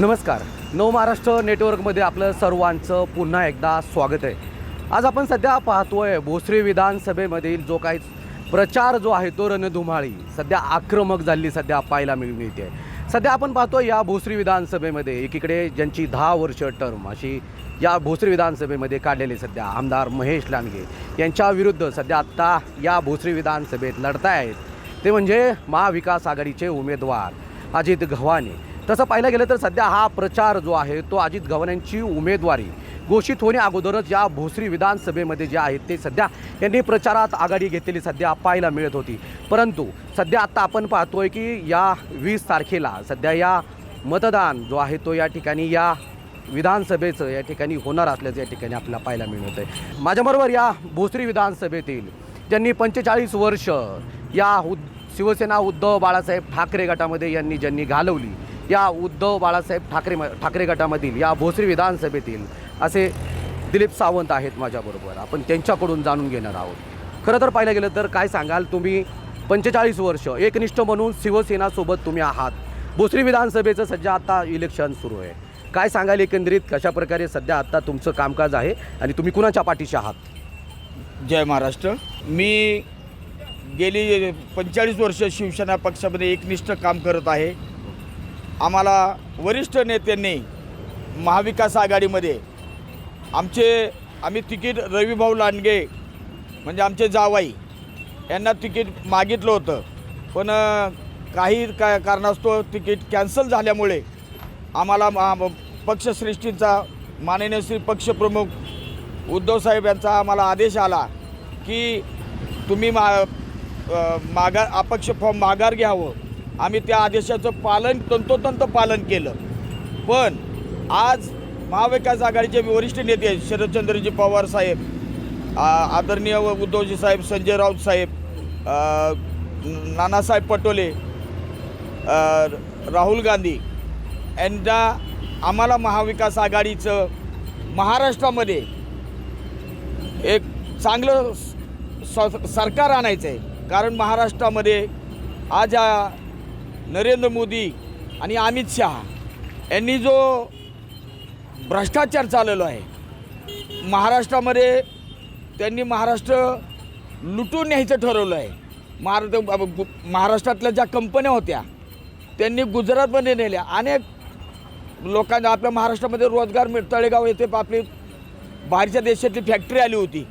नमस्कार. नव महाराष्ट्र नेटवर्कमध्ये आपलं सर्वांचं पुन्हा एकदा स्वागत आहे. आज आपण सध्या पाहतोय भोसरी विधानसभेमधील जो काही प्रचार जो आहे तो रणधुमाळी. सध्या आक्रमक झाली सध्या पाहायला मिळ मिळते. सध्या आपण पाहतोय या भोसरी विधानसभेमध्ये एकीकडे ज्यांची दहा वर्ष टर्म अशी या भोसरी विधानसभेमध्ये काढलेले सध्या आमदार महेश लांडगे. यांच्या विरुद्ध सध्या आत्ता या भोसरी विधानसभेत लढतायत. ते म्हणजे महाविकास आघाडीचे उमेदवार अजित गव्हाणे. तसं पाहिलं गेलं तर सध्या हा प्रचार जो आहे तो अजित गव्हाण्यांची उमेदवारी घोषित होण्या अगोदरच या भोसरी विधानसभेमध्ये जे आहेत ते सध्या यांनी प्रचारात आघाडी घेतलेली सध्या पाहायला मिळत होती. परंतु सध्या आत्ता आपण पाहतोय की या वीस तारखेला सध्या या मतदान जो आहे तो या ठिकाणी या विधानसभेचं या ठिकाणी होणार असल्याचं या ठिकाणी आपल्याला पाहायला मिळत आहे. माझ्याबरोबर या भोसरी विधानसभेतील ज्यांनी पंचेचाळीस वर्ष या उद शिवसेना उद्धव बाळासाहेब ठाकरे गटामध्ये यांनी ज्यांनी घालवली या उद्धव बाळासाहेब ठाकरे ठाकरे गटामधील या भोसरी विधानसभेतील असे दिलीप सावंत आहेत माझ्याबरोबर. आपण त्यांच्याकडून जाणून घेणार आहोत. खरं तर पाहिलं गेलं तर काय सांगाल तुम्ही पंचेचाळीस वर्ष एकनिष्ठ म्हणून शिवसेनासोबत तुम्ही आहात. भोसरी विधानसभेचं सध्या आता इलेक्शन सुरू आहे. काय सांगाल एकंदरीत कशा प्रकारे सध्या आत्ता तुमचं कामकाज आहे आणि तुम्ही कुणाच्या पाठीशी आहात? जय महाराष्ट्र. मी गेली पंचेचाळीस वर्ष शिवसेना पक्षामध्ये एकनिष्ठ काम करत आहे. आम्हाला वरिष्ठ नेत्यांनी महाविकास आघाडीमध्ये आमचे आम्ही तिकीट रविभाऊ लांडगे म्हणजे आमचे जावाई यांना तिकीट मागितलं होतं. पण काही का कारणास्तव तिकीट कॅन्सल झाल्यामुळे आम्हाला मा- पक्षश्रेष्ठींचा माननीय श्री पक्षप्रमुख उद्धवसाहेब यांचा आम्हाला आदेश आला की तुम्ही मा मागा अपक्ष फॉर्म माघार घ्यावं. आम्ही त्या आदेशाचं पालन तंतोतंत पालन केलं. पण आज महाविकास आघाडीचे वरिष्ठ नेते आहेत, शरदचंद्रजी पवार साहेब आदरणीय व उद्धवजी साहेब संजय राऊत साहेब नानासाहेब पटोले राहुल गांधी यांना आम्हाला महाविकास आघाडीचं महाराष्ट्रामध्ये एक चांगलं स- सरकार आणायचं आहे कारण महाराष्ट्रामध्ये आज या नरेंद्र मोदी आणि अमित शहा यांनी जो भ्रष्टाचार चालवला आहे महाराष्ट्रामध्ये त्यांनी महाराष्ट्र लुटून न्यायचं ठरवलं आहे. महाराष्ट्र महाराष्ट्रातल्या ज्या कंपन्या होत्या त्यांनी गुजरातमध्ये नेल्या. अनेक लोकांना आपल्या महाराष्ट्रामध्ये रोजगार मिळ तळेगाव येथे आपली बाहेरच्या देशातली फॅक्टरी आली होती.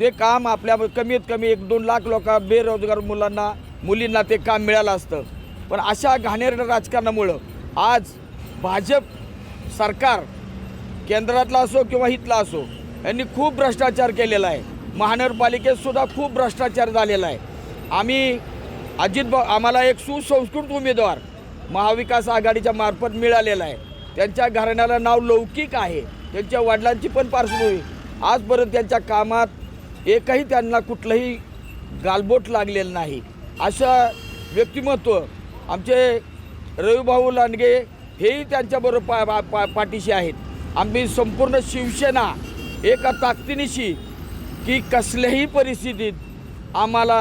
ते काम आपल्या कमीत कमी एक दोन लाख लोक बेरोजगार मुलांना मुलींना ते काम मिळालं असतं. पण अशा घाणेरड्या राजकारणामुळं आज भाजप सरकार केंद्रातला असो किंवा इथला असो यांनी खूप भ्रष्टाचार केलेला आहे. महानगरपालिकेतसुद्धा खूप भ्रष्टाचार झालेला आहे. आम्ही अजित भाऊ आम्हाला एक सुसंस्कृत उमेदवार महाविकास आघाडीच्या मार्फत मिळालेला आहे. त्यांच्या घराण्याला नाव लौकिक आहे. त्यांच्या वडिलांची पण पार्श्वभूमी आजपर्यंत त्यांच्या कामात एकही त्यांना कुठलंही गालबोट लागलेलं नाही. अशा व्यक्तिमत्व आमचे रविभाऊ लांडगे हेही त्यांच्याबरोबर पा पा पा पाठीशी आहेत. आम्ही संपूर्ण शिवसेना एका ताकदीनिशी की कसल्याही परिस्थितीत आम्हाला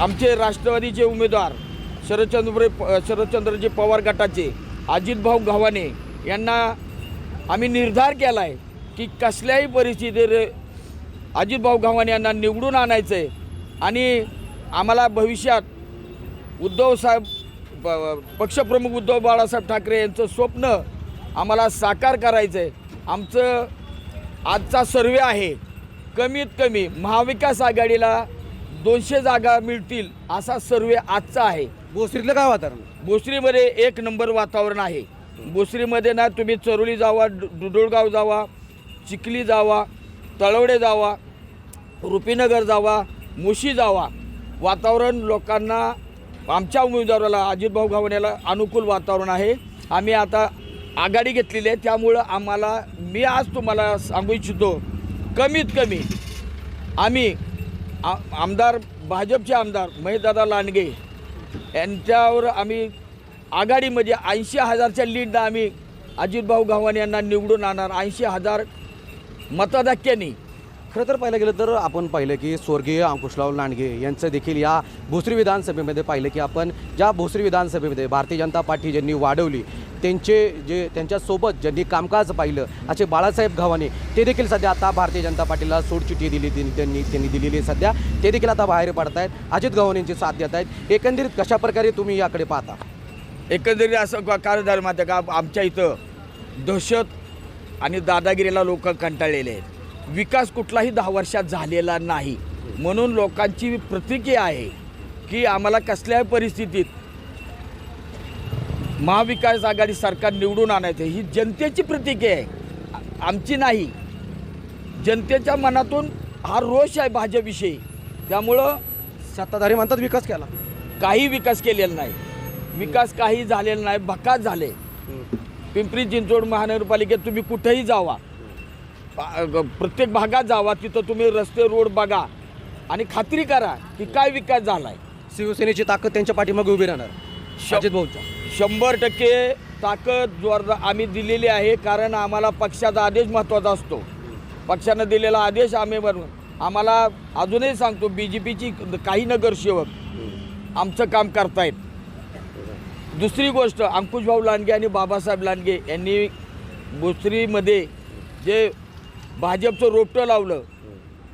आमचे राष्ट्रवादीचे उमेदवार शरदचंद्र शरदचंद्रजी पवार गटाचे अजितभाऊ गव्हाणे यांना आम्ही निर्धार केला आहे की कसल्याही परिस्थितीत अजितभाऊ गव्हाणे यांना निवडून आणायचं आहे आणि आम्हाला भविष्यात उद्धव साहेब पक्षप्रमुख उद्धव बाळासाहेब ठाकरे यांचं स्वप्न आम्हाला साकार करायचं आहे आमचं आजचा सर्वे आहे कमीत कमी महाविकास आघाडीला दोनशे जागा मिळतील असा सर्वे आजचा आहे. भोसरीतलं काय वातावरण? भोसरीमध्ये एक नंबर वातावरण आहे. भोसरीमध्ये ना तुम्ही चरोली जावा डुडुळगाव जावा चिखली जावा तळवडे जावा रुपीनगर जावा मुशी जावा. वातावरण लोकांना आमच्या उमेदवाराला अजितभाऊ गावण्याला अनुकूल वातावरण आहे. आम्ही आता आघाडी घेतलेली आहे. त्यामुळं आम्हाला मी आज तुम्हाला सांगू इच्छितो कमीत कमी आम्ही आ आमदार भाजपचे आमदार महेशदादा लांडगे यांच्यावर आम्ही आघाडीमध्ये ऐंशी हजारच्या लीडनं आम्ही अजितभाऊ गव्हाणे यांना निवडून आणणार. ऐंशी हजार मतदाक्यांनी खरं तर पाहिलं गेलं तर आपण पाहिलं की स्वर्गीय अंकुशराव लांडगे यांचं देखील या भोसरी विधानसभेमध्ये पाहिलं की आपण ज्या भोसरी विधानसभेमध्ये भारतीय जनता पार्टी ज्यांनी वाढवली त्यांचे जे त्यांच्यासोबत ज्यांनी कामकाज पाहिलं असे बाळासाहेब गव्हाणे ते देखील सध्या आता भारतीय जनता पार्टीला सोडचिठी दिली त्यांनी त्यांनी दिलेली आहे सध्या. ते देखील आता बाहेर पडत आहेत अजित गव्हाणेंची साथ देत आहेत एकंदरीत कशा प्रकारे तुम्ही याकडे पाहता? एकंदरीत असं का- काय झालं माहिती आहे का? आमच्या इथं दहशत आणि दादागिरीला लोक कंटाळलेले आहेत. विकास कुठलाही दहा वर्षात झालेला नाही. म्हणून लोकांची प्रतिक्रिया आहे की आम्हाला कसल्याही परिस्थितीत महाविकास आघाडी सरकार निवडून आणायचं ही जनतेची प्रतिक्रिया आहे. आमची नाही. जनतेच्या मनातून हा रोष आहे भाजपविषयी. त्यामुळं सत्ताधारी म्हणतात विकास केला. काही विकास केलेला नाही. विकास काही झालेला नाही. भकास झाले. पिंपरी चिंचवड महानगरपालिकेत तुम्ही कुठेही जावा. प्रत्येक भागात जावा तिथं तुम्ही रस्ते रोड बघा. आणि खात्री करा की काय विकास झालाय. शिवसेनेची ताकद त्यांच्या पाठीमागे उभी राहणार. अजित भाऊच्या. शंभर टक्के ताकद जोरदार आम्ही दिलेली आहे कारण आम्हाला पक्षाचा आदेश महत्त्वाचा असतो. पक्षानं दिलेला आदेश आम्ही बरोबर आम्हाला अजूनही सांगतो बी जे पीची काही नगरसेवक आमचं काम करतायत. दुसरी गोष्ट अंकुशभाऊ लांडगे आणि बाबासाहेब लांडगे यांनी भोसरीमध्ये जे भाजपचं रोपटं लावलं.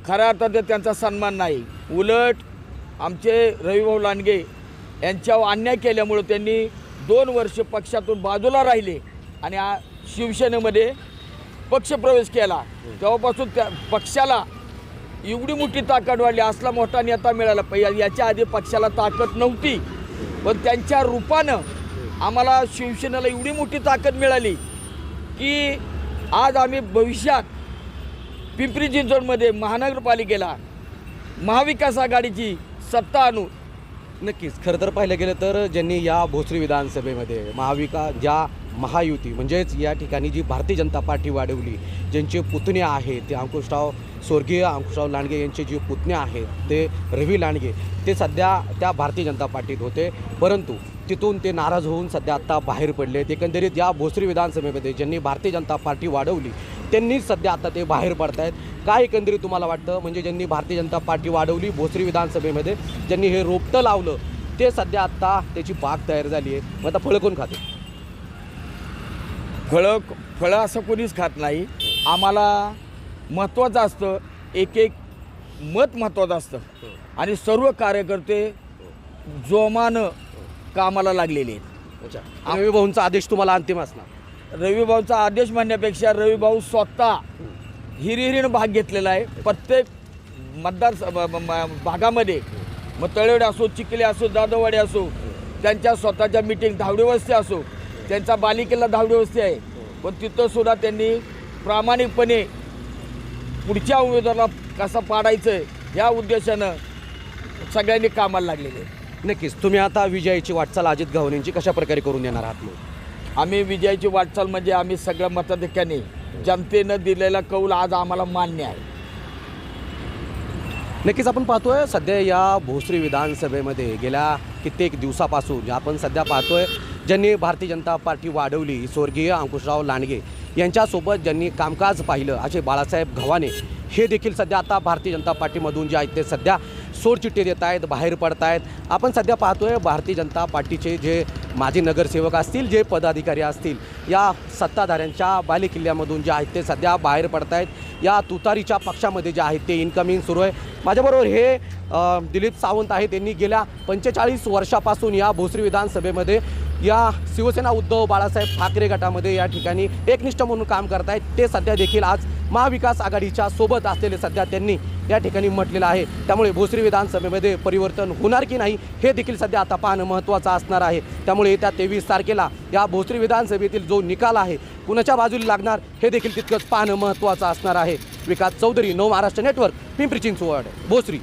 खऱ्या अर्थात त्यांचा सन्मान नाही. उलट आमचे रविभाऊ लांडगे यांच्यावर अन्याय केल्यामुळं त्यांनी दोन वर्ष पक्षातून बाजूला राहिले आणि आ- शिवसेनेमध्ये पक्षप्रवेश केला. तेव्हापासून त्या पक्षाला एवढी मोठी ताकद वाढली असला मोठा नेता मिळाला. पाहिजे याच्या आधी पक्षाला ताकद नव्हती. पण त्यांच्या रूपानं आम्हाला शिवसेनेला एवढी मोठी ताकद मिळाली की आज आम्ही भविष्यात पिंपरी चिंचवडमध्ये महानगरपालिकेला महाविकास आघाडीची सत्ता आणू. नक्कीच. खरं तर पाहिलं गेलं तर ज्यांनी या भोसरी विधानसभेमध्ये महाविका ज्या महायुती म्हणजेच या ठिकाणी जी भारतीय जनता पार्टी वाढवली ज्यांचे पुतणे आहेत ते अंकुशराव स्वर्गीय अंकुशराव लांडगे यांचे जे पुतणे आहेत ते रवी लांडगे ते सध्या त्या भारतीय जनता पार्टीत होते. परंतु तिथून ते नाराज होऊन सध्या आत्ता बाहेर पडले एकंदरीत या भोसरी विधानसभेमध्ये ज्यांनी भारतीय जनता पार्टी वाढवली त्यांनी सध्या आता ते बाहेर पडत आहेत काय एकंदरीत तुम्हाला वाटतं? म्हणजे ज्यांनी भारतीय जनता पार्टी वाढवली भोसरी विधानसभेमध्ये ज्यांनी हे रोपटं लावलं ते सध्या आत्ता त्याची बाग तयार झाली आहे. मग आता फळं कोण खाते फळं फळं असं कोणीच खात नाही. आम्हाला महत्त्वाचं असतं एक एक मत महत्त्वाचं असतं. आणि सर्व कार्यकर्ते जोमानं कामाला लागलेले आहेत. अच्छा. भाऊंचा आदेश तुम्हाला अंतिम असणार. रविभाऊचा आदेश म्हणण्यापेक्षा रविभाऊ स्वतः हिरिहिरीनं भाग घेतलेला आहे. प्रत्येक मतदार म- भागामध्ये मग तळेवडे असो चिखले असो दादोवाडे असो त्यांच्या स्वतःच्या मिटिंग धावडी वस्ती असो त्यांचा बालिकेला धावडी वस्ती आहे. पण तिथंसुद्धा त्यांनी प्रामाणिकपणे पुढच्या उमेदवाराला कसं पाडायचं आहे या उद्देशानं सगळ्यांनी कामाला लागलेले नक्कीच. तुम्ही आता विजयाची वाटचाल अजित गव्हाणींची कशा प्रकारे करून येणार आहात मग? आम्ही विजयाची वाटचाल म्हणजे आम्ही सगळ्या मताधिक्याने जनतेनं दिलेला कौल आज आम्हाला मान्य आहे. नक्कीच आपण पाहतोय सध्या या भोसरी विधानसभेमध्ये गेल्या कित्येक दिवसापासून आपण सध्या पाहतोय ज्यांनी भारतीय जनता पार्टी वाढवली स्वर्गीय अंकुशराव लांडगे यांच्यासोबत ज्यांनी कामकाज पाहिलं असे बाळासाहेब घवाने हे देखील सध्या आता भारतीय जनता पार्टीमधून जे आहेत ते सध्या सोडचिठ्ठी देत आहेत बाहेर पडत आहेत. आपण सध्या पाहतोय भारतीय जनता पार्टीचे जे माजी नगरसेवक असतील जे पदाधिकारी असतील या सत्ताधाऱ्यांच्या बालेकिल्ल्यामधून जे आहेत ते सध्या बाहेर पडत आहेत या तुतारीच्या पक्षामध्ये जे आहेत ते इन्कमिंग सुरू आहे. माझ्याबरोबर हे दिलीप सावंत आहेत. त्यांनी गेल्या पंचेचाळीस वर्षापासून या भोसरी विधानसभेमध्ये या शिवसेना उद्धव बाळासाहेब ठाकरे गटामध्ये या ठिकाणी एकनिष्ठ म्हणून काम करत आहेत ते सध्या देखील आज महाविकास आघाडीच्या सोबत असलेले सध्या त्यांनी या ठिकाणी म्हटलेलं आहे. त्यामुळे भोसरी विधानसभेमध्ये परिवर्तन होणार की नाही हे देखील सध्या आता पाहणं महत्त्वाचं असणार आहे. त्यामुळे येत्या तेवीस तारखेला या भोसरी विधानसभेतील जो निकाल आहे कुणाच्या बाजूला लागणार हे देखील तितकंच पाहणं महत्त्वाचं असणार आहे. विकास चौधरी नव महाराष्ट्र नेटवर्क पिंपरी चिंचवड भोसरी.